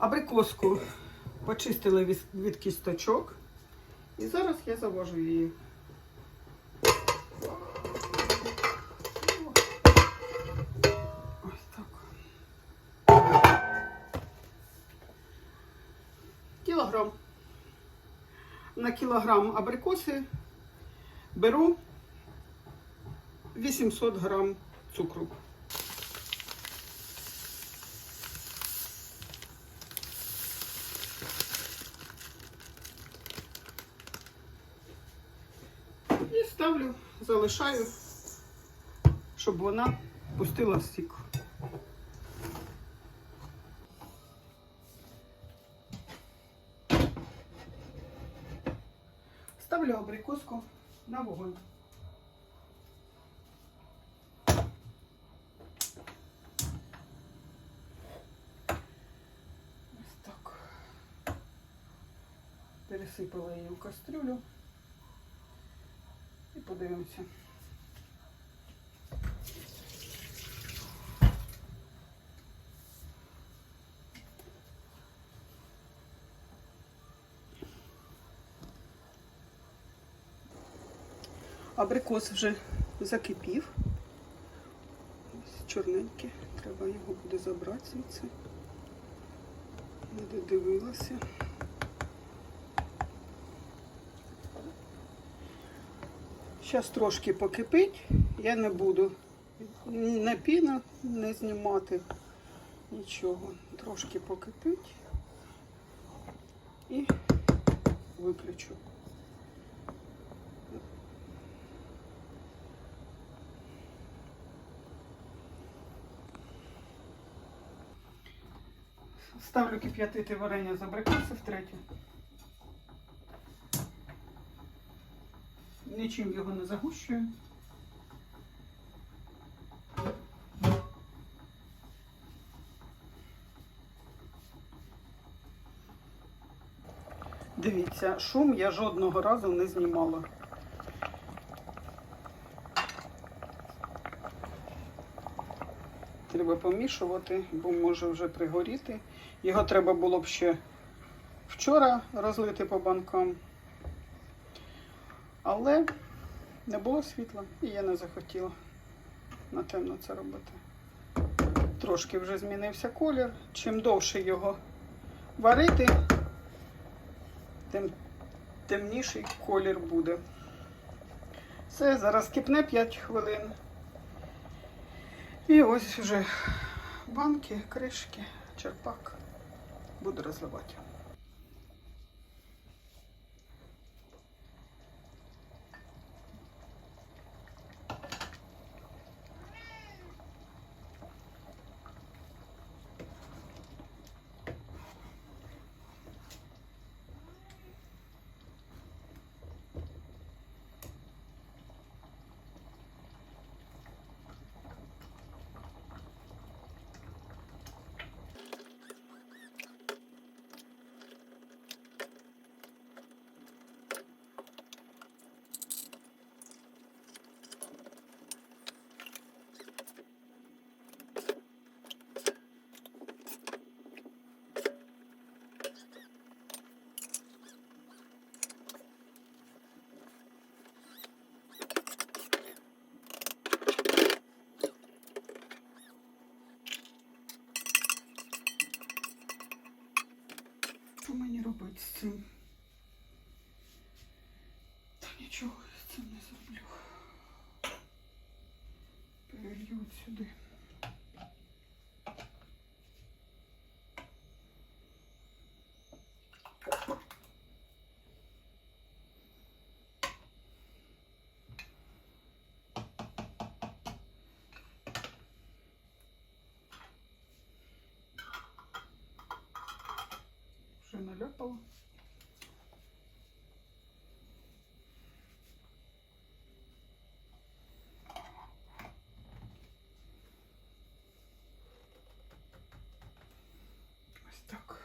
Абрикоску почистили від, від кісточок. І зараз я завожу її. Ось так. Кілограм. На кілограм абрикоси беру 800 грам цукру. І ставлю, залишаю, щоб вона пустила сік. Ставлю абрикоску на вогонь. Ось так. Пересипала її в кастрюлю. Подивимося. Абрикос вже закипів. Чорненький. Треба його буде забрати звідси. Не додивилася. Зараз трошки покипить, я не буду не піна не знімати нічого. Трошки покипить і виключу. Ставлю кип'ятити варення з абрикоси втретє. Нічим його не загущую. Дивіться, шум я жодного разу не знімала. Треба помішувати, бо може вже пригоріти. Його треба було б ще вчора розлити по банкам. Але не було світла і я не захотіла на темно це робити. Трошки вже змінився колір. Чим довше його варити, тим темніший колір буде. Все, зараз кипне 5 хвилин. І ось вже банки, кришки, черпак буду розливати. Мені робити з цим? Та нічого я з цим не зроблю. Перелью сюди. Вже наляпала. Ось так.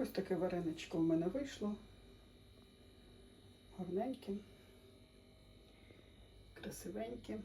Ось таке вареничко в мене вийшло. Гарненьке, красивеньке.